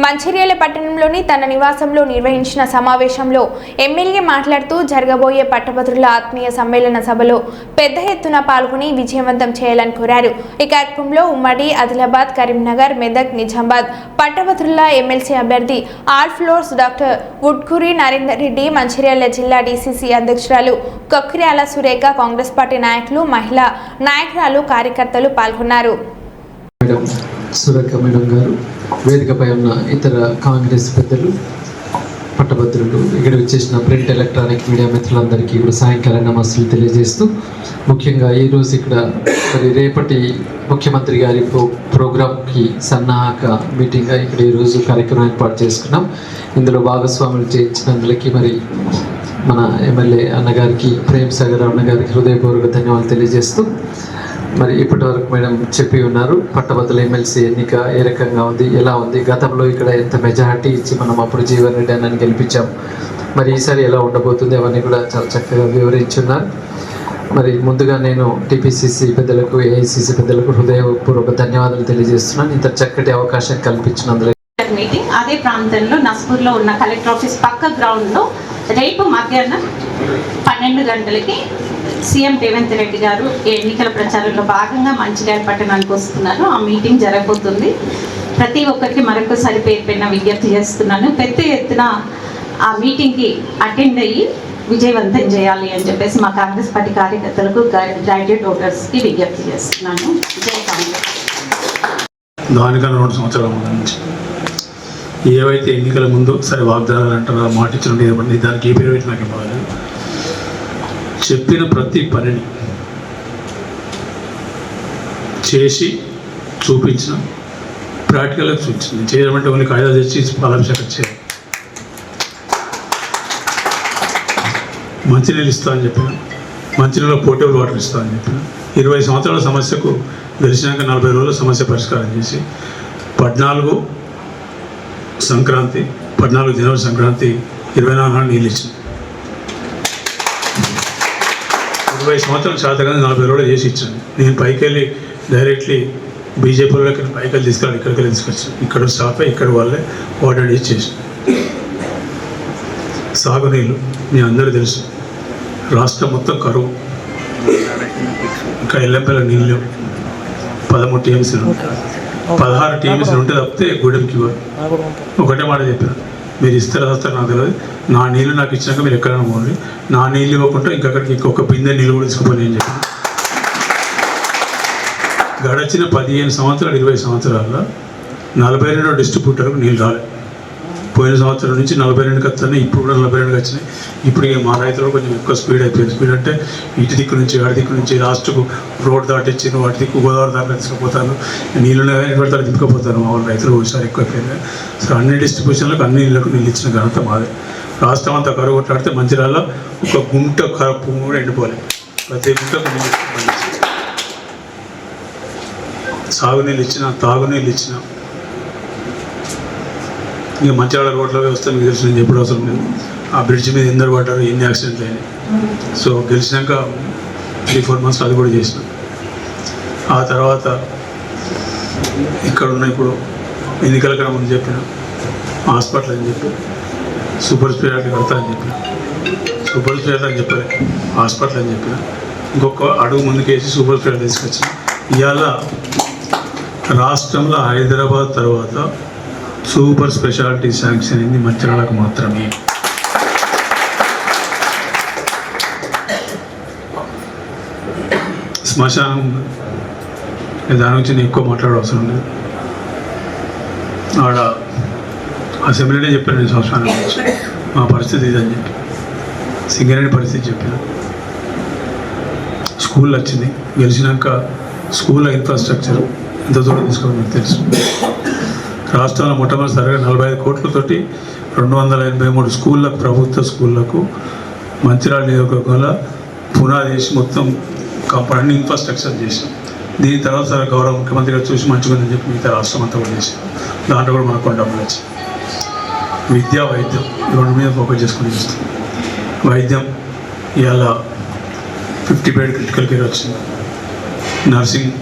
మంచిర్యాల పట్టణంలోని తన నివాసంలో నిర్వహించిన సమావేశంలో ఎమ్మెల్యే మాట్లాడుతూ జరగబోయే పట్టభద్రుల ఆత్మీయ సమ్మేళన సభలో పెద్ద ఎత్తున పాల్గొని విజయవంతం చేయాలని కోరారు. ఈ కార్యక్రమంలో ఉమ్మడి ఆదిలాబాద్ కరీంనగర్ మెదక్ నిజామాబాద్ పట్టభద్రుల ఎమ్మెల్సీ అభ్యర్థి all floors doctor Vudkuri Narender Reddy Mancherial జిల్లా డీసీసీ అధ్యక్షురాలు కొక్కిర్యాల సురేఖ కాంగ్రెస్ పార్టీ నాయకులు మహిళా నాయకురాలు కార్యకర్తలు పాల్గొన్నారు. సురేఖ మేడం గారు వేదికపై ఉన్న ఇతర కాంగ్రెస్ పెద్దలు పట్టభద్రులు ఇక్కడ వచ్చేసిన ప్రింట్ ఎలక్ట్రానిక్ మీడియా మిత్రులందరికీ కూడా సాయంకాల నమస్సులు తెలియజేస్తూ ముఖ్యంగా ఈరోజు ఇక్కడ మరి రేపటి ముఖ్యమంత్రి గారి ప్రో ప్రోగ్రాంకి సన్నాహక మీటింగ్గా ఇక్కడ ఈరోజు కార్యక్రమం ఏర్పాటు చేసుకున్నాం. ఇందులో భాగస్వాములు చేయించినందులకి మరి మన ఎమ్మెల్యే అన్నగారికి ప్రేమ్ సాగర్ అన్నగారికి హృదయపూర్వక ధన్యవాదాలు తెలియజేస్తూ మరి ఇప్పటి వరకు మేడం చెప్పి ఉన్నారు. పట్టభద్రుల ఎమ్మెల్సీ ఎన్నిక ఏ రకంగా ఉంది ఎలా ఉంది? గతంలో ఇక్కడ ఎంత మెజారిటీ ఇచ్చి మనం అప్పుడు జీవన్ రెడ్డి అన్నని గెలిపించాం. మరి ఈసారి ఎలా ఉండబోతుంది అవన్నీ కూడా చాలా చక్కగా వివరించున్నారు. మరి ముందుగా నేను టీపీసీసీ పెద్దలకు ఏఐసీసీ పెద్దలకు హృదయపూర్వక ధన్యవాదాలు తెలియజేస్తున్నాను. ఇంత చక్కటి అవకాశం కల్పించినందుకు. మీటింగ్ అదే ప్రాంతంలో నస్పూర్లో ఉన్న కలెక్టర్ ఆఫీస్ పక్క గ్రౌండ్లో రేపు మధ్యాహ్నం పన్నెండు గంటలకి సీఎం రేవంత్ రెడ్డి గారు ఎన్నికల ప్రచారంలో భాగంగా మంచిర్యాల పట్టణానికి వస్తున్నారు. ఆ మీటింగ్ జరగబోతుంది. ప్రతి ఒక్కరికి మరొకసారి పేరు పెట్టిన విజ్ఞప్తి చేస్తున్నాను. పెద్ద ఎత్తున ఆ మీటింగ్కి అటెండ్ అయ్యి విజయవంతం చేయాలి అని చెప్పేసి మా కాంగ్రెస్ పార్టీ కార్యకర్తలకు గ్రాడ్యుయేట్ ఓటర్స్కి విజ్ఞప్తి చేస్తున్నాను. జై కాంగ్రెస్. దానికన్నా రెండు సంవత్సరాల నుంచి. ఏవైతే ఎన్నికల ముందు సరే వాగ్దానాలు అంటారా మాట ఇచ్చినట్టు దానికి ఏ పేరు పెట్టి నాకు ఇవ్వాలి చెప్పిన ప్రతి పనిని చేసి చూపించిన ప్రాక్టికల్గా చూపించింది చేయడం అంటే ఓన్లీ కాయిదా తెచ్చి పాలాభిషేకం చేయాలి. మంచినీళ్ళు ఇస్తా అని చెప్పిన మంచినీళ్ళలో పోర్టబుల్ వాటర్ ఇస్తా అని చెప్పిన. ఇరవై సంవత్సరాల సమస్యకు గెలిచినాక నలభై రోజుల సమస్య పరిష్కారం చేసి పద్నాలుగు సంక్రాంతి పద్నాలుగు జనవరి సంక్రాంతి ఇరవై నాలుగు నాడు నీళ్ళు ఇచ్చింది ఇరవై సంవత్సరాలు శాతగా నలభై రోజులు చేసి ఇచ్చాను నేను పైకి వెళ్ళి డైరెక్ట్లీ బీజేపీలోకి పైకి వెళ్ళి తీసుకెళ్ళి ఇక్కడికి వెళ్ళి తీసుకొచ్చాను ఇక్కడ స్టాఫ్ ఇక్కడ వాళ్ళే వాటర్ చేసి చేసి సాగునీళ్ళు మీ అందరూ తెలుసు. రాష్ట్రం మొత్తం కరువు. ఇంకా ఎల్లంపల్లి నీళ్ళు పదమూడు టీఎంసీలు. పదహారు టీఎంసీలు ఉంటే తప్పితే గూడెంకి ఒకటే మాట చెప్పాను. మీరు ఇస్తారు వస్తారు నాకు తెలియదు నా నీళ్ళు నాకు ఇచ్చినాక మీరు ఎక్కడైనా పోండి. నా నీళ్ళు ఇవ్వకుండా ఇంకొకరికి ఇంకొక బిందె నీళ్ళు కూడా తీసుకుపోయి అని చెప్పి. గడచిన పదిహేను సంవత్సరాలు ఇరవై సంవత్సరాల్లో నలభై రెండు డిస్ట్రిబ్యూటర్కు నీళ్ళు రాలేదు పోయిన సంవత్సరం నుంచి నలభై రెండుకి వస్తున్నాయి ఇప్పుడు కూడా నలభై రెండుకి వచ్చినాయి ఇప్పుడు మా రైతులు కొంచెం ఎక్కువ స్పీడ్ అయిపోయింది స్పీడ్ అంటే ఇటు దిక్కు నుంచి ఆడి దిక్కు నుంచి లాస్ట్కు రోడ్ దాటిచ్చి వాటి దిక్కు గోదావరి దాకా తీసుకుపోతాను నీళ్ళు పడతారు దింపకపోతాను మా వాళ్ళు రైతులు ఒకసారి ఎక్కువ అయిపోయింది సో అన్ని డిస్ట్రిబ్యూషన్లకు అన్ని ఇళ్ళకు నీళ్ళు ఇచ్చిన ఘనత మాదే. రాష్ట్రం అంతా కరువు కొట్లాడితే మంచిర్యాల ఒక గుంట కరుపు కూడా ఎండిపోలేదు ప్రతి గుంటకు నీళ్ళు సాగునీళ్ళు ఇచ్చిన తాగునీళ్ళు ఇచ్చిన ఇక మంచిర్యాల రోడ్ల వ్యవస్థ మీకు తెలిసిన నేను ఎప్పుడు అవసరం లేదు. ఆ బ్రిడ్జ్ మీద ఎందరు పడ్డారు ఎన్ని యాక్సిడెంట్లు అయినాయి. సో గెలిచినాక త్రీ ఫోర్ మంత్స్ అది కూడా చేసిన. ఆ తర్వాత ఇక్కడ ఉన్న ఇప్పుడు ఎన్నికల క్రమం చెప్పిన హాస్పిటల్ అని చెప్పి సూపర్ స్పెషాలిటీ కడతా అని చెప్పిన సూపర్ స్పెషాలిటీ అని చెప్పలే హాస్పిటల్ అని చెప్పిన ఇంకొక అడుగు ముందుకేసి సూపర్ స్పెషాలిటీ తీసుకొచ్చిన. ఇవాళ రాష్ట్రంలో హైదరాబాద్ తర్వాత సూపర్ స్పెషాలిటీ శాంక్షన్ అయింది మంచిర్యాలకు మాత్రమే. శ్మశానం ఉంది. దాని గురించి నేను ఎక్కువ మాట్లాడే అవసరం లేదు. ఆడ అసెంబ్లీనే చెప్పాను నేను శ్మశానం మా పరిస్థితి ఇదని చెప్పి. సింగరేణి పరిస్థితి చెప్పాను. స్కూల్ వచ్చింది గెలిచినాక స్కూల్ ఇన్ఫ్రాస్ట్రక్చర్ ఎంత దూరం తీసుకోవాలో మీకు తెలుసు. రాష్ట్రంలో మొట్టమొదటిసారిగా నలభై ఐదు కోట్లతోటి రెండు వందల ఎనభై మూడు స్కూళ్ళకు ప్రభుత్వ స్కూళ్ళకు మంచిర్యాల నియోజకవర్గంలో పునాది మొత్తం కంప ఇన్ఫ్రాస్ట్రక్చర్ చేసాం దీని తర్వాత సార్ గౌరవ ముఖ్యమంత్రి గారు చూసి మంచిగా చెప్పి మిగతా రాష్ట్రం అంతా కూడా చేసాం దాంట్లో కూడా మనకు కొండ డబ్బులు వచ్చాయి విద్య వైద్యం రెండు మీద ఫోకస్ చేసుకుని చూస్తాం. వైద్యం ఇవాళ ఫిఫ్టీ బెడ్ క్రిటికల్ కేర్ వచ్చింది. నర్సింగ్